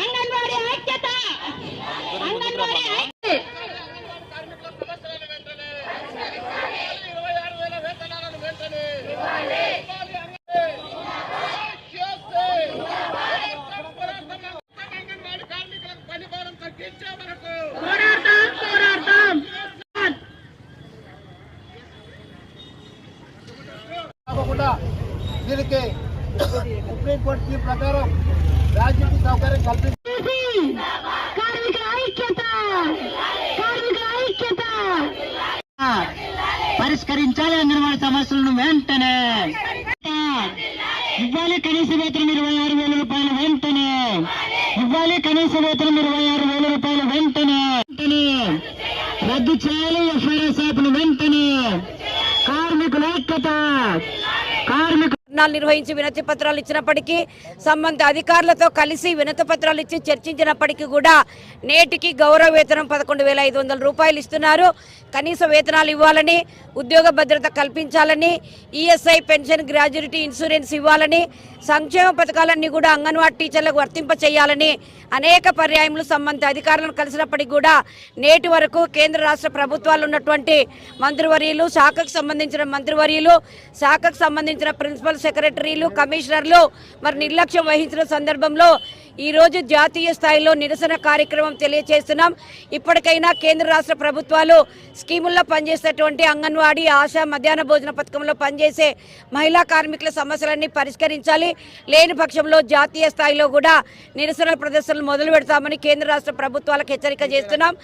అంగన్వాడీ ఐక్యత! అంగన్వాడీ ఐక్యత దీనికి సుప్రీంకోర్టు తీర్పు ప్రకారం రాజ్యకి సౌకర్యం కల్పించి కార్మికుల ఐక్యత! కార్మికుల ఐక్యత! పరిష్కరించాలి అంగన్వాడీ సమస్యలను వెంటనే! ఇవ్వాలి కనీస వేతనం ఇరవై ఆరు వేల రూపాయలు వెంటనే! ఇవ్వాలి కనీస వేతనం ఇరవై ఆరు వేల రూపాయలు వెంటనే! వెంటనే! రద్దు చేయాలి ఎఫ్ఐఆర్ యాప్ను వెంటనే! కార్మికుల ఐక్యత! కార్మిక ధర్నాలు నిర్వహించి వినతి పత్రాలు ఇచ్చినప్పటికీ సంబంధిత అధికారులతో కలిసి వినతి పత్రాలు ఇచ్చి చర్చించినప్పటికీ కూడా నేటికి గౌరవ వేతనం పదకొండు వేల ఐదు వందల రూపాయలు ఇస్తున్నారు. కనీస వేతనాలు ఇవ్వాలని ఉద్యోగ భద్రత కల్పించాలని ఈఎస్ఐ పెన్షన్ గ్రాడ్యుయేటీ ఇన్సూరెన్స్ ఇవ్వాలని సంక్షేమ పథకాలన్నీ కూడా అంగన్వాడీ టీచర్లకు వర్తింప చేయాలని అనేక పర్యాయములు సంబంధిత అధికారులను కలిసినప్పటికీ కూడా నేటి వరకు కేంద్ర రాష్ట్ర ప్రభుత్వాలు ఉన్నటువంటి మంత్రివర్యులు శాఖకు సంబంధించిన మంత్రివర్యులు శాఖకు సంబంధించిన ప్రిన్సిపల్ సెక్రటరీలు కమిషనర్లు మరి నిర్లక్ష్యం వహించిన సందర్భంలో ఈరోజు జాతీయ స్థాయిలో నిరసన కార్యక్రమం తెలియజేస్తున్నాం ఇప్పటికైనా కేంద్ర రాష్ట్ర ప్రభుత్వాలు స్కీముల్లో పనిచేసేటువంటి అంగన్వాడీ ఆశా మధ్యాహ్న భోజన పథకంలో పనిచేసే మహిళా కార్మికుల సమస్యలన్నీ పరిష్కరించాలి. లేని పక్షంలో జాతీయ స్థాయిలో కూడా నిరసన ప్రదర్శనలు మొదలు పెడతామని కేంద్ర రాష్ట్ర ప్రభుత్వాలకు హెచ్చరిక చేస్తున్నాం.